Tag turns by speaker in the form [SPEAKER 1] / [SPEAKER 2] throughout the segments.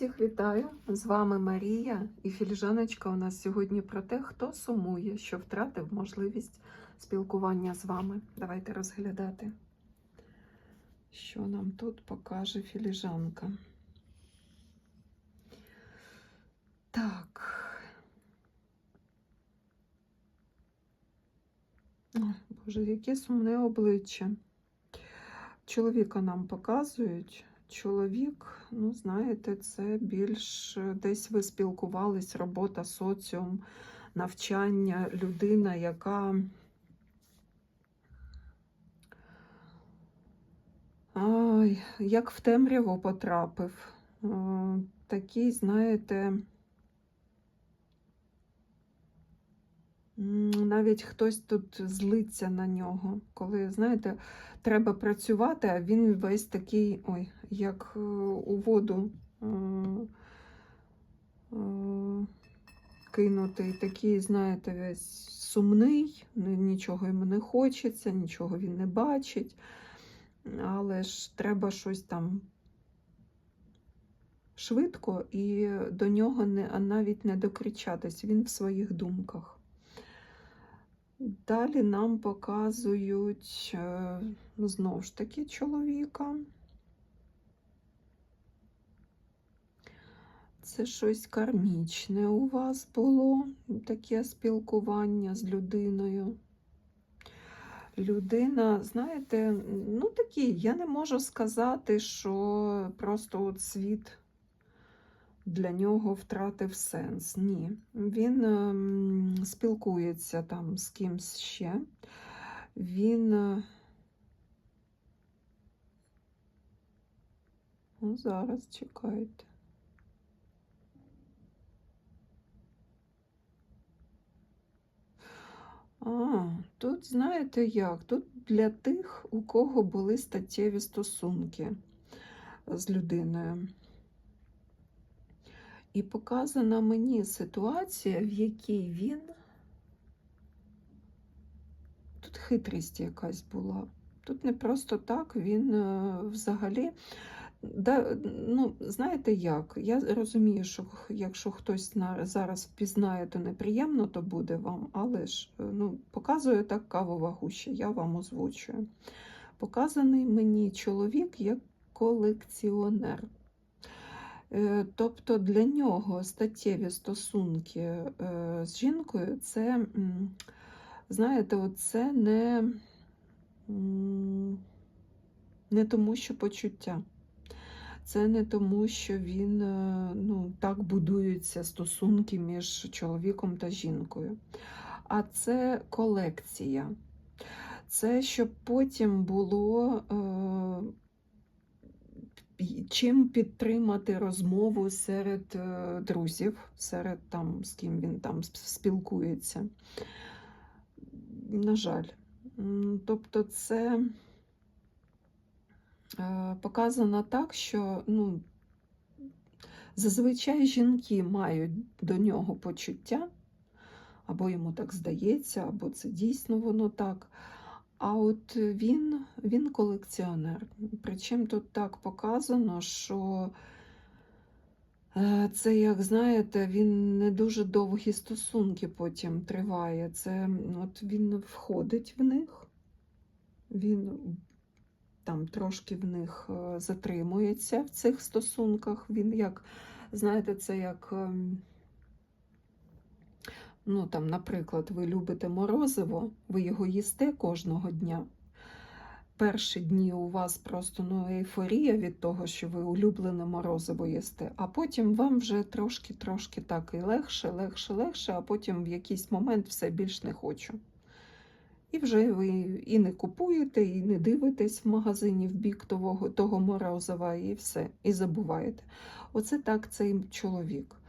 [SPEAKER 1] Всіх вітаю! З вами Марія і філіжаночка у нас сьогодні про те, хто сумує, що втратив можливість спілкування з вами. Давайте розглядати, що нам тут покаже філіжанка. Так. Ой, Боже, яке сумне обличчя. Чоловіка нам показують. Чоловік, ну, знаєте, це більш десь ви спілкувались, робота, соціум, навчання, людина, яка як в темряву потрапив. Е, Такий, знаєте, навіть хтось тут злиться на нього, коли, знаєте, треба працювати, а він весь такий, ой, як е, у воду е, е, кинутий, такий, знаєте, весь сумний, нічого йому не хочеться, нічого він не бачить, але ж треба щось там швидко і до нього не, а навіть не докричатись, він в своїх думках. Далі нам показують е, знову ж таки чоловіка. Це щось кармічне у вас було, таке спілкування з людиною. Людина, знаєте, ну такий, я не можу сказати, що просто от світ для нього втратив сенс. Ні. Він ем, спілкується там з кимсь ще. Він. е, Ну, зараз чекайте. А, тут знаєте як? Тут для тих, у кого були статтєві стосунки з людиною. І показана мені ситуація, в якій він. Тут хитрість якась була. Тут не просто так, він е, взагалі. Да, ну, знаєте як? Я розумію, що якщо хтось на, зараз впізнає, то неприємно то буде вам, але ж е, ну, показує так кавова гуща, я вам озвучую. Показаний мені чоловік як колекціонер. Е, Тобто для нього статтєві стосунки е, з жінкою це, знаєте, це не, не тому, що почуття. Це не тому, що він е, ну, так будуються стосунки між чоловіком та жінкою. А це колекція. Це щоб потім було чим підтримати розмову серед е, друзів, серед там, з ким він там спілкується. На жаль. Тобто це е, показано так, що ну, зазвичай жінки мають до нього почуття, або йому так здається, або це дійсно воно так. А от він, він колекціонер. Причому тут так показано, що е, це, як знаєте, він не дуже довгі стосунки потім триває. Це от він входить в них, він там трошки в них е, затримується в цих стосунках. Він як, знаєте, це як. Ну, там, наприклад, ви любите морозиво, ви його їсте кожного дня. Перші дні у вас просто ну, ейфорія від того, що ви улюблене морозиво їсте, а потім вам вже трошки-трошки так і легше, легше, легше, а потім в якийсь момент все більш не хочу. І вже ви і не купуєте, і не дивитесь в магазині в бік того, того морозива, і все, і забуваєте. Оце так цей чоловік.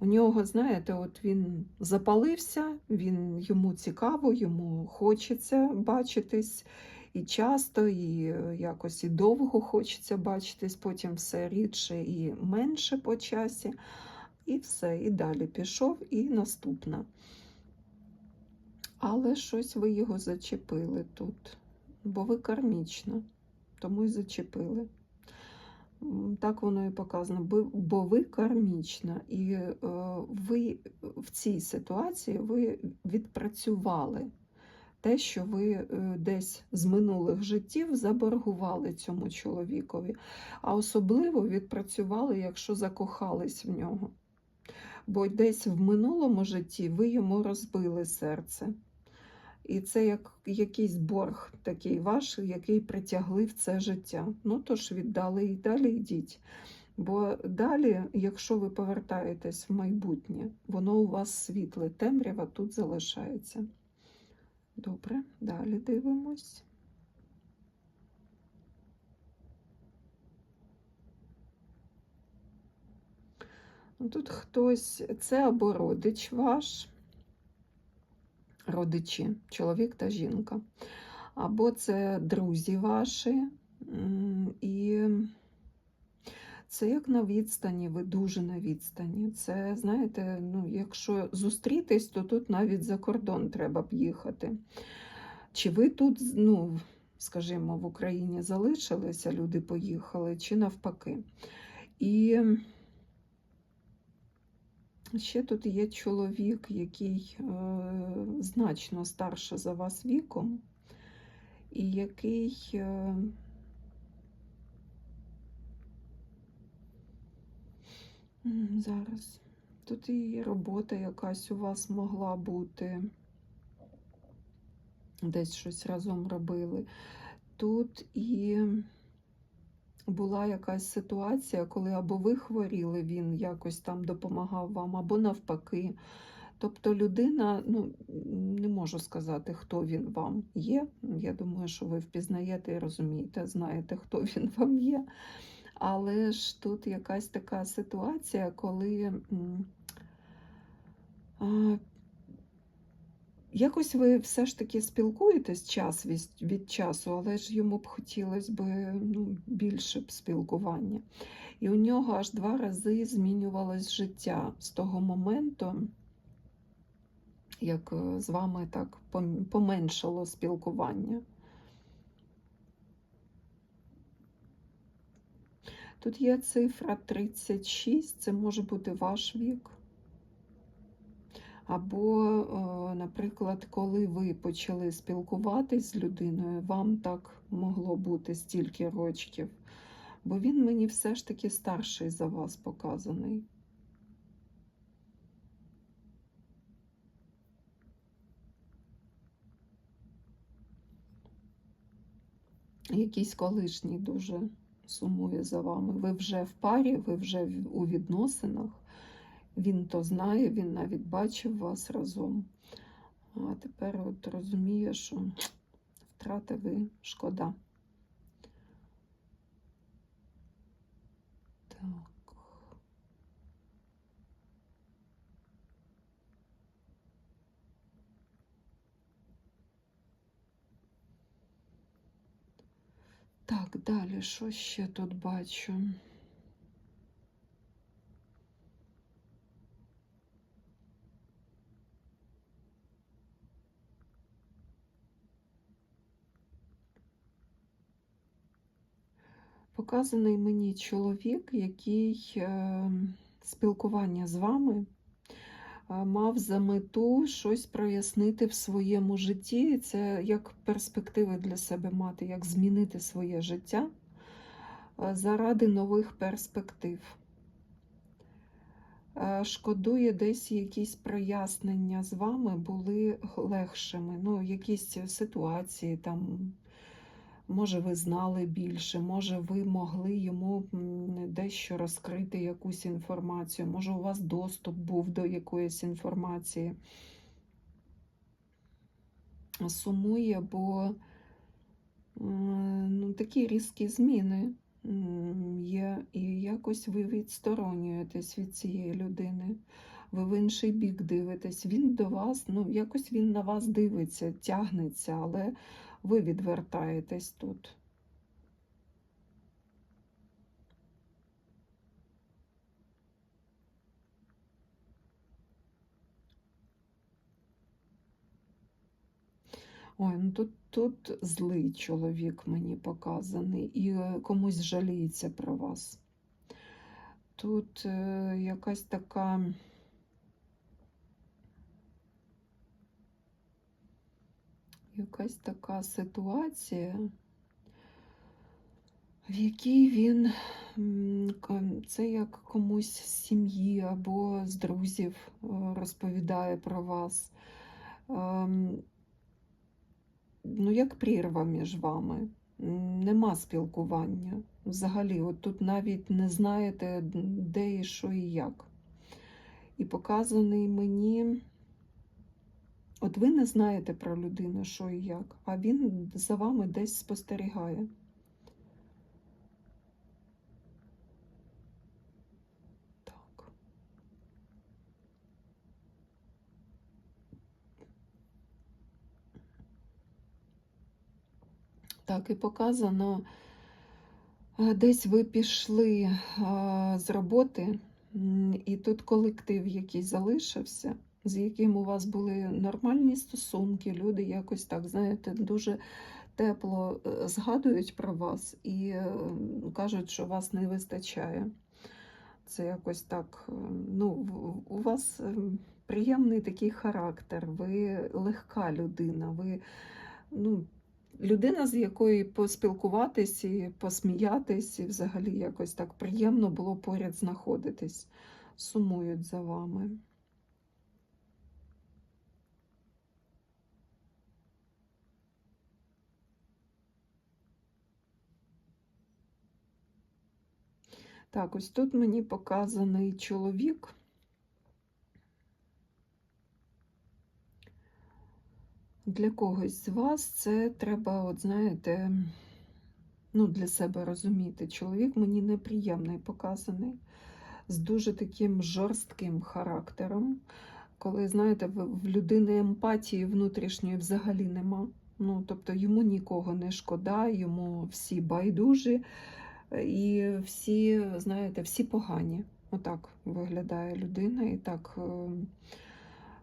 [SPEAKER 1] У нього, знаєте, от він запалився, він йому цікаво, йому хочеться бачитись і часто, і е, якось і довго хочеться бачитись, потім все рідше і менше по часі. І все, і далі пішов, і наступна. Але щось ви його зачепили тут, бо ви кармічна, тому й зачепили. Так воно і показано, бо- бо ви кармічна, і е, ви в цій ситуації ви відпрацювали те, що ви е, десь з минулих життів заборгували цьому чоловікові, а особливо відпрацювали, якщо закохались в нього. Бо десь в минулому житті ви йому розбили серце. І це як якийсь борг такий ваш, який притягли в це життя. Ну тож віддали і далі йдіть. Бо далі, якщо ви повертаєтесь в майбутнє, воно у вас світле, темрява тут залишається. Добре, далі дивимось. Тут хтось, це або родич ваш, родичі, чоловік та жінка, або це друзі ваші, і це як на відстані, ви дуже на відстані. Це, знаєте, ну, якщо зустрітись, то тут навіть за кордон треба б їхати. Чи ви тут, ну, скажімо, в Україні залишилися, люди поїхали, чи навпаки. І ще тут є чоловік, який е, значно старше за вас віком, і який. Е, зараз. Тут і робота якась у вас могла бути. Десь щось разом робили. Тут і була якась ситуація, коли або ви хворіли, він якось там допомагав вам, або навпаки. Тобто людина, ну не можу сказати, хто він вам є. Я думаю, що ви впізнаєте і розумієте, знаєте, хто він вам є. Але ж тут якась така ситуація, коли якось ви все ж таки спілкуєтесь час від, від часу, але ж йому б хотілося б ну, більше б спілкування. І у нього аж два рази змінювалось життя з того моменту, як е, з вами так поменшало спілкування. Тут є цифра 36, це може бути ваш вік. Або, е, наприклад, коли ви почали спілкуватись з людиною, вам так могло бути стільки рочків. Бо він мені все ж таки старший за вас показаний. Якийсь колишній дуже сумує за вами. Ви вже в парі, ви вже у відносинах. Він то знає, він навіть бачив вас разом. А тепер от розуміє, що втрати ви шкода. Так. Так, далі, що ще тут бачу? Показаний мені чоловік, який е, спілкування з вами е, мав за мету щось прояснити в своєму житті. Це як перспективи для себе мати, як змінити своє життя е, заради нових перспектив. Е, Шкодує, десь якісь прояснення з вами були легшими. Ну, якісь ситуації там. Може, ви знали більше, може, ви могли йому дещо розкрити якусь інформацію, може, у вас доступ був до якоїсь інформації. Сумує, бо ну, такі різкі зміни є, і якось ви відсторонюєтесь від цієї людини. Ви в інший бік дивитесь. Він до вас, ну, якось він на вас дивиться, тягнеться, але ви відвертаєтесь тут. Ой, ну тут, тут злий чоловік мені показаний і е, комусь жаліється про вас. Тут е, якась така. Якась така ситуація, в якій він це як комусь з сім'ї або з друзів е, розповідає про вас. Ем, ну, як прірва між вами. Нема спілкування. Взагалі, от тут навіть не знаєте, де і що і як. І показаний мені. От ви не знаєте про людину, що і як, а він за вами десь спостерігає. Так. Так, і показано, е, десь ви пішли е, з роботи, і тут колектив якийсь залишився, з яким у вас були нормальні стосунки, люди якось так, знаєте, дуже тепло е, згадують про вас і е, кажуть, що вас не вистачає. Це якось так, е, ну, у вас приємний такий характер, ви легка людина, ви ну, людина, з якою поспілкуватись і посміятись, і взагалі якось так приємно було поряд знаходитись. Сумують за вами. Так, ось тут мені показаний чоловік. Для когось з вас це треба, от знаєте, ну, для себе розуміти. Чоловік мені неприємний показаний, з дуже таким жорстким характером. Коли, знаєте, в, людини емпатії внутрішньої взагалі нема. Ну, тобто йому нікого не шкода, йому всі байдужі і всі, знаєте, всі погані. Отак виглядає людина і так е,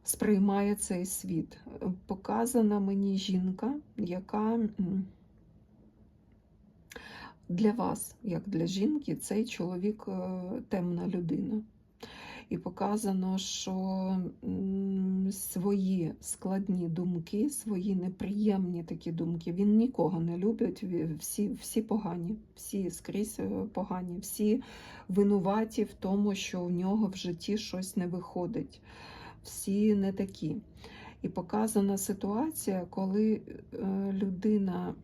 [SPEAKER 1] сприймає цей світ. Показана мені жінка, яка для вас, як для жінки, цей чоловік е, темна людина. І показано, що свої складні думки, свої неприємні такі думки, він нікого не любить, всі, всі погані, всі скрізь е, погані, всі винуваті в тому, що у нього в житті щось не виходить. Всі не такі. І показана ситуація, коли е, людина.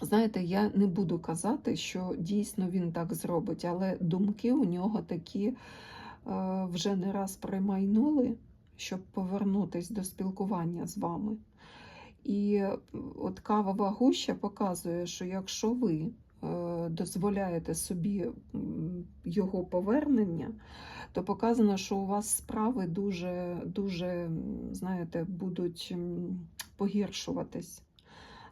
[SPEAKER 1] Знаєте, я не буду казати, що дійсно він так зробить, але думки у нього такі вже не раз примайнули, щоб повернутися до спілкування з вами. І е, от кавова гуща показує, що якщо ви е, дозволяєте собі його повернення, то показано, що у вас справи дуже, дуже, знаєте, будуть погіршуватись.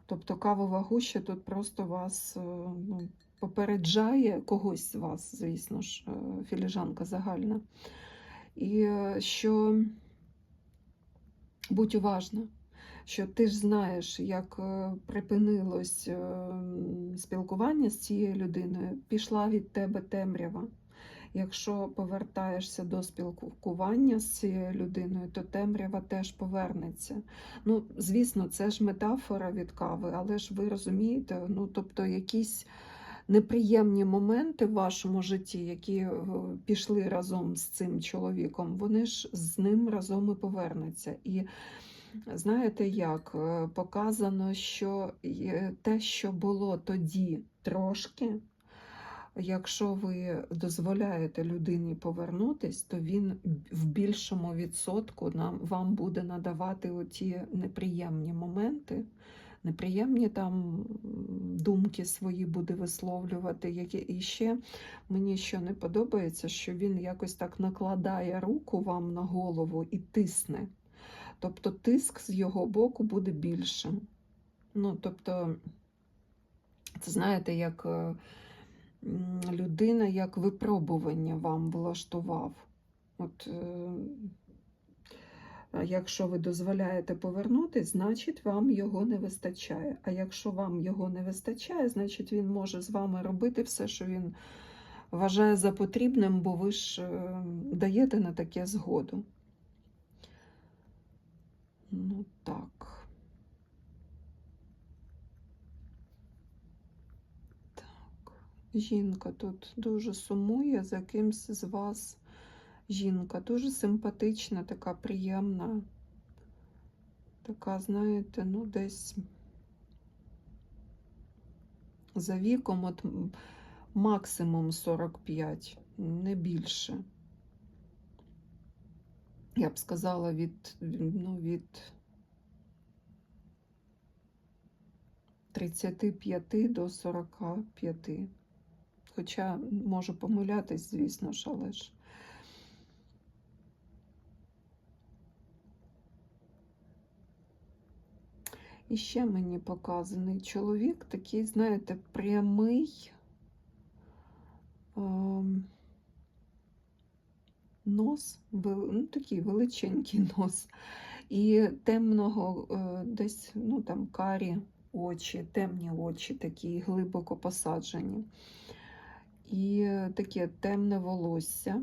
[SPEAKER 1] Тобто кавова гуща тут просто вас е, ну, попереджає когось з вас, звісно ж, е, філіжанка загальна. І е, що будь уважна, що ти ж знаєш, як е, припинилось спілкування з цією людиною, пішла від тебе темрява. Якщо повертаєшся до спілкування з цією людиною, то темрява теж повернеться. Ну, звісно, це ж метафора від кави, але ж ви розумієте, ну, тобто якісь неприємні моменти в вашому житті, які е, пішли разом з цим чоловіком, вони ж з ним разом і повернуться. І знаєте як? Е, Показано, що те, що було тоді трошки. Якщо ви дозволяєте людині повернутись, то він в більшому відсотку нам вам буде надавати оті неприємні моменти, неприємні там думки свої буде висловлювати. Які і ще мені що не подобається, що він якось так накладає руку вам на голову і тисне. Тобто тиск з його боку буде більшим. Ну, тобто, це знаєте, як. е, людина як випробування вам влаштував. От, е, Якщо ви дозволяєте повернутись, значить вам його не вистачає. А якщо вам його не вистачає, значить він може з вами робити все, що він вважає за потрібним, бо ви ж е, даєте на таке згоду. Ну так. Так. Жінка тут дуже сумує за кимсь з вас. Жінка дуже симпатична, така приємна. Така, знаєте, ну десь за віком от максимум 45, не більше. Я б сказала від, ну, від 35 до 45. Хоча можу помилятись, звісно ж, але ж. І ще мені показаний чоловік, такий, знаєте, прямий ем, нос, ну, такий величенький нос, і темного е, десь, ну там карі очі, темні очі, такі глибоко посаджені. І таке темне волосся.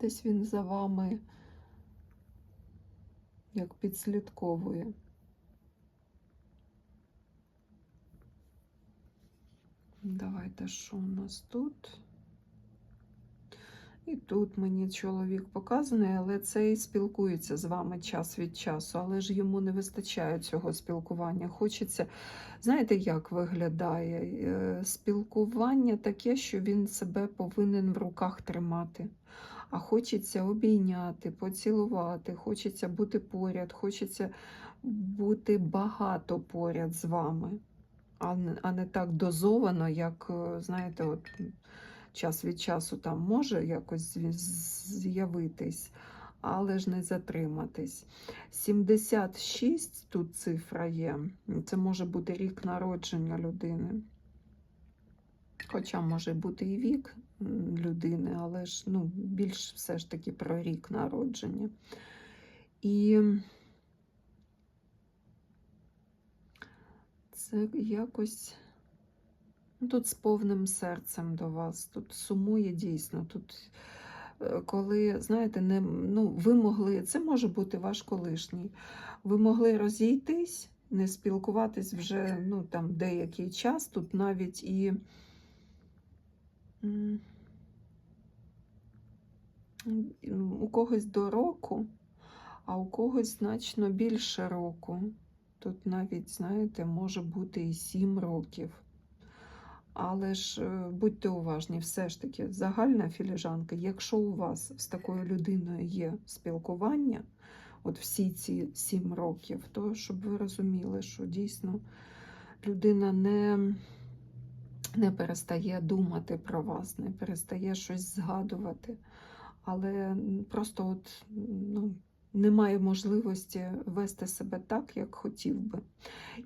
[SPEAKER 1] Десь він за вами як підслідковує. Давайте, що у нас тут? І тут мені чоловік показаний, але цей спілкується з вами час від часу, але ж йому не вистачає цього спілкування. Хочеться, знаєте, як виглядає? Е, Спілкування таке, що він себе повинен в руках тримати. А хочеться обійняти, поцілувати, хочеться бути поряд, хочеться бути багато поряд з вами, а не, так дозовано, як, е, знаєте, от час від часу там може якось з'явитись, але ж не затриматись. 76 тут цифра є. Це може бути рік народження людини. Хоча може бути і вік людини, але ж ну, більш все ж таки про рік народження. І це якось ну, тут з повним серцем до вас, тут сумує дійсно. Тут, е, коли, знаєте, не, ну, ви могли, це може бути ваш колишній, ви могли розійтись, не спілкуватись вже ну, там, деякий час, тут навіть і. У когось до року, а у когось значно більше року. Тут навіть, знаєте, може бути і 7 років. Але ж е, будьте уважні, все ж таки, загальна філіжанка, якщо у вас з такою людиною є спілкування, от всі ці 7 років, то щоб ви розуміли, що дійсно людина не, не перестає думати про вас, не перестає щось згадувати, але просто от, ну, немає можливості вести себе так, як хотів би.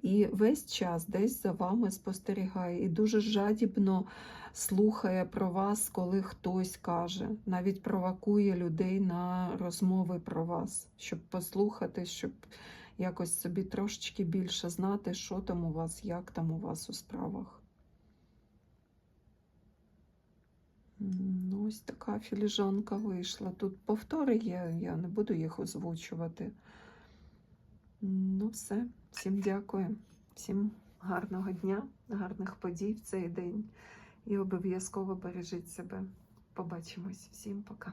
[SPEAKER 1] І весь час десь за вами спостерігає і дуже жадібно слухає про вас, коли хтось каже, навіть провокує людей на розмови про вас, щоб послухати, щоб якось собі трошечки більше знати, що там у вас, як там у вас у справах. Ну, ось така філіжанка вийшла. Тут повтори є, я не буду їх озвучувати. Ну, все. Всім дякую. Всім гарного дня, гарних подій в цей день. І обов'язково бережіть себе. Побачимось. Всім пока.